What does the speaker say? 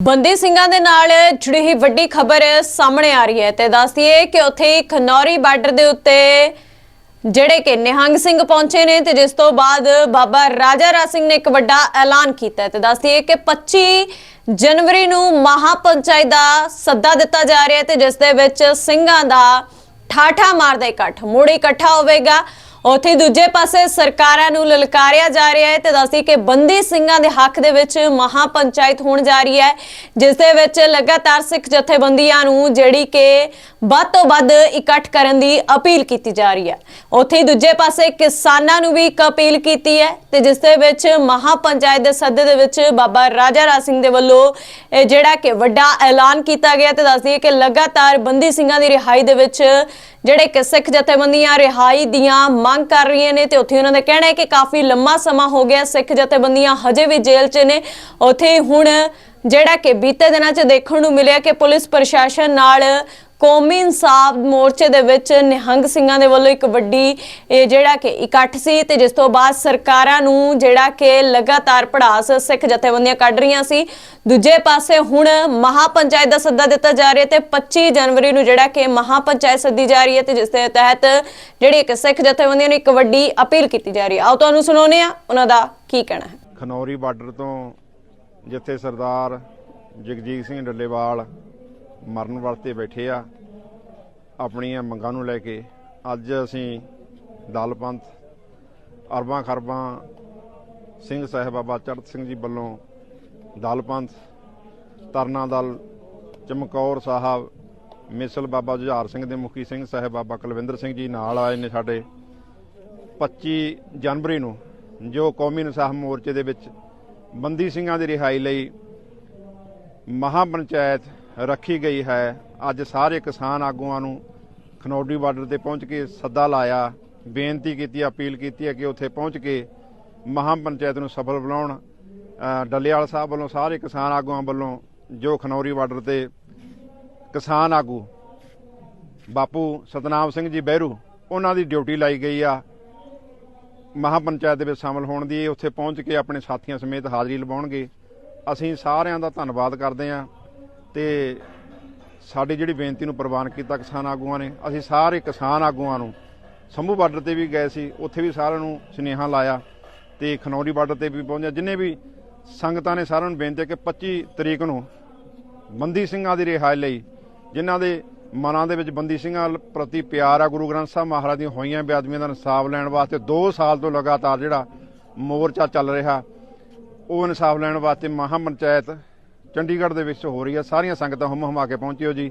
ਬੰਦੀ ਸਿੰਘਾਂ ਦੇ ਨਾਲ ਜੁੜੀ ਹੀ ਵੱਡੀ ਖਬਰ ਸਾਹਮਣੇ ਆ ਰਹੀ ਹੈ ਤੇ ਦੱਸਦੀਏ ਕਿ ਉੱਥੇ ਖਨੌਰੀ ਬਾਰਡਰ ਦੇ ਉੱਤੇ ਜਿਹੜੇ ਕਿ ਨਿਹੰਗ ਸਿੰਘ ਪਹੁੰਚੇ ਨੇ ਤੇ ਜਿਸ ਤੋਂ ਬਾਅਦ ਬਾਬਾ ਰਾਜਾ ਰਾਜ ਸਿੰਘ ਨੇ ਇੱਕ ਵੱਡਾ ਐਲਾਨ ਕੀਤਾ ਤੇ ਦੱਸਦੀਏ ਕਿ 25 ਜਨਵਰੀ ਨੂੰ ਮਹਾਪੰਚਾਇਤ ਦਾ ਸੱਦਾ ਦਿੱਤਾ ਜਾ ਰਿਹਾ ਹੈ ਤੇ ਜਿਸ ਦੇ ਵਿੱਚ ਸਿੰਘਾਂ ਦਾ ਠਾਠਾ ਮਾਰਦਾ ਇਕੱਠ ਮੁੜ ਇਕੱਠਾ ਹੋਵੇਗਾ। ਉੱਥੇ ਦੂਜੇ ਪਾਸੇ ਸਰਕਾਰਾਂ ਨੂੰ ਲਲਕਾਰਿਆ ਜਾ ਰਿਹਾ ਹੈ ਤੇ ਦੱਸਦੀ ਕਿ ਬੰਦੀ ਸਿੰਘਾਂ ਦੇ ਹੱਕ ਦੇ ਵਿੱਚ ਮਹਾਪੰਚਾਇਤ ਹੋਣ ਜਾ ਰਹੀ ਹੈ, ਜਿਸ ਦੇ ਵਿੱਚ ਲਗਾਤਾਰ ਸਿੱਖ ਜਥੇਬੰਦੀਆਂ ਨੂੰ ਜਿਹੜੀ ਕਿ ਵੱਧ ਤੋਂ ਵੱਧ ਇਕੱਠ ਕਰਨ ਦੀ ਅਪੀਲ ਕੀਤੀ ਜਾ ਰਹੀ ਹੈ। ਉੱਥੇ ਹੀ ਦੂਜੇ ਪਾਸੇ ਕਿਸਾਨਾਂ ਨੂੰ ਵੀ ਇੱਕ ਅਪੀਲ ਕੀਤੀ ਹੈ ਤੇ ਜਿਸ ਦੇ ਵਿੱਚ ਮਹਾਪੰਚਾਇਤ ਦੇ ਸੱਦੇ ਦੇ ਵਿੱਚ ਬਾਬਾ ਰਾਜਾ ਰਾਜ ਸਿੰਘ ਦੇ ਵੱਲੋਂ, ਇਹ ਜਿਹੜਾ ਕਿ ਵੱਡਾ ਐਲਾਨ ਕੀਤਾ ਗਿਆ ਤੇ ਦੱਸਦੀ ਹੈ ਕਿ ਲਗਾਤਾਰ ਬੰਦੀ ਸਿੰਘਾਂ ਦੀ ਰਿਹਾਈ ਦੇ ਵਿੱਚ ਜਿਹੜੇ ਕਿ ਸਿੱਖ ਜਥੇਬੰਦੀਆਂ ਰਿਹਾਈ ਦੀਆਂ ਮੰਗ ਕਰ ਰਹੀਆਂ ਨੇ ਤੇ ਉੱਥੇ ਉਹਨਾਂ ਦਾ ਕਹਿਣਾ ਹੈ ਕਿ ਕਾਫੀ ਲੰਮਾ ਸਮਾਂ ਹੋ ਗਿਆ ਸਿੱਖ ਜਥੇਬੰਦੀਆਂ ਹਜੇ ਵੀ ਜੇਲ੍ਹ 'ਚ ਨੇ। ਉੱਥੇ ਹੁਣ ਜਿਹੜਾ ਕਿ ਬੀਤੇ ਦਿਨਾਂ 'ਚ ਦੇਖਣ ਨੂੰ ਮਿਲਿਆ ਕਿ ਪੁਲਿਸ ਪ੍ਰਸ਼ਾਸਨ ਨਾਲ ਕੌਮੀ ਇਨਸਾਫ ਮੋਰਚੇ ਦੇ ਵਿੱਚ ਨਿਹੰਗ ਸਿੰਘਾਂ ਦੇ ਵੱਲੋਂ ਇੱਕ ਵੱਡੀ, ਇਹ ਜਿਹੜਾ ਕਿ ਇਕੱਠ ਸੀ ਤੇ ਜਿਸ ਤੋਂ ਬਾਅਦ ਸਰਕਾਰਾਂ ਨੂੰ ਜਿਹੜਾ ਕਿ ਲਗਾਤਾਰ ਪੜਾਸ ਸਿੱਖ ਜਥੇਬੰਦੀਆਂ ਕੱਢ ਰਹੀਆਂ ਸੀ। ਦੂਜੇ ਪਾਸੇ ਹੁਣ ਮਹਾਪੰਚਾਇਤ ਦਾ ਸੱਦਾ ਦਿੱਤਾ ਜਾ ਰਿਹਾ ਤੇ 25 ਜਨਵਰੀ ਨੂੰ ਜਿਹੜਾ ਕਿ ਮਹਾਪੰਚਾਇਤ ਸੱਦੀ ਜਾ ਰਹੀ ਹੈ ਤੇ ਜਿਸ ਦੇ ਤਹਿਤ ਜਿਹੜੀ ਇੱਕ ਸਿੱਖ ਜਥੇਬੰਦੀਆਂ ਨੂੰ ਇੱਕ ਵੱਡੀ ਅਪੀਲ ਕੀਤੀ ਜਾ ਰਹੀ ਹੈ। ਆਓ ਤੁਹਾਨੂੰ ਸੁਣਾਉਂਦੇ ਆ ਉਹਨਾਂ ਦਾ ਕੀ ਕਹਿਣਾ ਹੈ। ਖਨੌਰੀ ਬਾਰਡਰ ਤੋਂ ਜਿੱਥੇ ਸਰਦਾਰ ਜਗਜੀਤ ਸਿੰਘ ਡੱਲੇਵਾਲ ਮਰਨ ਵਰਤੇ ਬੈਠੇ ਆ, ਆਪਣੀਆਂ ਮੰਗਾਂ ਨੂੰ ਲੈ ਕੇ ਅੱਜ ਅਸੀਂ ਦਲ ਪੰਥ, ਅਰਬਾਂ ਖਰਬਾਂ ਸਿੰਘ ਸਾਹਿਬ ਬਾਬਾ ਚੜਤ ਸਿੰਘ ਜੀ ਵੱਲੋਂ ਦਲ ਪੰਥ ਤਰਨਾ ਦਲ, ਚਮਕੌਰ ਸਾਹਿਬ, ਮਿਸਲ ਬਾਬਾ ਜੁਝਾਰ ਸਿੰਘ ਦੇ ਮੁਖੀ ਸਿੰਘ ਸਾਹਿਬ ਬਾਬਾ ਕੁਲਵਿੰਦਰ ਸਿੰਘ ਜੀ ਨਾਲ ਆਏ ਨੇ ਸਾਡੇ 25 ਜਨਵਰੀ ਨੂੰ, ਜੋ ਕੌਮੀ ਇਨਸਾਫ ਮੋਰਚੇ ਦੇ ਵਿੱਚ ਬੰਦੀ ਸਿੰਘਾਂ ਦੀ ਰਿਹਾਈ ਲਈ ਮਹਾਪੰਚਾਇਤ ਰੱਖੀ ਗਈ ਹੈ। ਅੱਜ ਸਾਰੇ ਕਿਸਾਨ ਆਗੂਆਂ ਨੂੰ ਖਨੌਡੀ ਬਾਰਡਰ ਤੇ ਪਹੁੰਚ ਕੇ ਸੱਦਾ ਲਾਇਆ ਬੇਨਤੀ ਕੀਤੀ ਅਪੀਲ ਕੀਤੀ ਹੈ ਕਿ ਉੱਥੇ ਪਹੁੰਚ ਕੇ ਮਹਾਪੰਚਾਇਤ ਨੂੰ ਸਫਲ ਬਣਾਉਣ ਅ, ਡੱਲੇਵਾਲ ਸਾਹਿਬ ਵੱਲੋਂ ਸਾਰੇ ਕਿਸਾਨ ਆਗੂਆਂ ਵੱਲੋਂ ਜੋ ਖਨੌਰੀ ਬਾਰਡਰ ਤੇ ਕਿਸਾਨ ਆਗੂ ਬਾਪੂ ਸਤਨਾਮ ਸਿੰਘ ਜੀ ਬਹਿਰੂ ਉਹਨਾਂ ਦੀ ਡਿਊਟੀ ਲਾਈ ਗਈ ਆ। ਮਹਾਪੰਚਾਇਤ ਦੇ ਵਿੱਚ ਸ਼ਾਮਲ ਹੋਣ ਦੀ ਉੱਥੇ ਪਹੁੰਚ ਕੇ ਆਪਣੇ ਸਾਥੀਆਂ ਸਮੇਤ ਹਾਜ਼ਰੀ ਲਵਾਉਣਗੇ। ਅਸੀਂ ਸਾਰਿਆਂ ਦਾ ਧੰਨਵਾਦ ਕਰਦੇ ਹਾਂ। ਤੇ ਸਾਡੀ ਜਿਹੜੀ ਬੇਨਤੀ ਨੂੰ ਪ੍ਰਵਾਨ ਕੀਤਾ ਕਿਸਾਨ ਆਗੂਆਂ ਨੇ, ਅਸੀਂ ਸਾਰੇ ਕਿਸਾਨ ਆਗੂਆਂ ਨੂੰ, ਸੰਭੂ ਬਾਰਡਰ ਤੇ ਵੀ ਗਏ ਸੀ, ਉੱਥੇ ਵੀ ਸਾਰਿਆਂ ਨੂੰ ਸੁਨੇਹਾ ਲਾਇਆ ਤੇ ਖਨੌਰੀ ਬਾਰਡਰ ਤੇ ਵੀ ਪਹੁੰਚਿਆ। ਜਿੰਨੇ ਵੀ ਸੰਗਤਾਂ ਨੇ ਸਾਰਿਆਂ ਨੂੰ ਬੇਨਤੀ ਕਿ 25 ਤਰੀਕ ਨੂੰ ਬੰਦੀ ਸਿੰਘਾਂ ਦੀ ਰਿਹਾਈ ਲਈ, ਜਿਨ੍ਹਾਂ ਦੇ ਮਨਾਂ ਦੇ ਵਿੱਚ ਬੰਦੀ ਸਿੰਘਾਂ ਪ੍ਰਤੀ ਪਿਆਰ ਆ, ਗੁਰੂ ਗ੍ਰੰਥ ਸਾਹਿਬ ਮਹਾਰਾਜ ਦੀਆਂ ਹੋਈਆਂ ਬੇਅਦਬੀਆਂ ਦਾ ਇਨਸਾਫ ਲੈਣ ਵਾਸਤੇ 2 ਸਾਲ ਤੋਂ ਲਗਾਤਾਰ ਜਿਹੜਾ ਮੋਰਚਾ ਚੱਲ ਰਿਹਾ, ਉਹ ਇਨਸਾਫ ਲੈਣ ਵਾਸਤੇ ਮਹਾ ਪੰਚਾਇਤ ਚੰਡੀਗੜ੍ਹ ਦੇ ਵਿੱਚ ਹੋ ਰਹੀ ਹੈ। ਸਾਰੀਆਂ ਸੰਗਤਾਂ ਹੁੰਮ ਹਮਾ ਕੇ ਪਹੁੰਚਿਓ ਜੀ।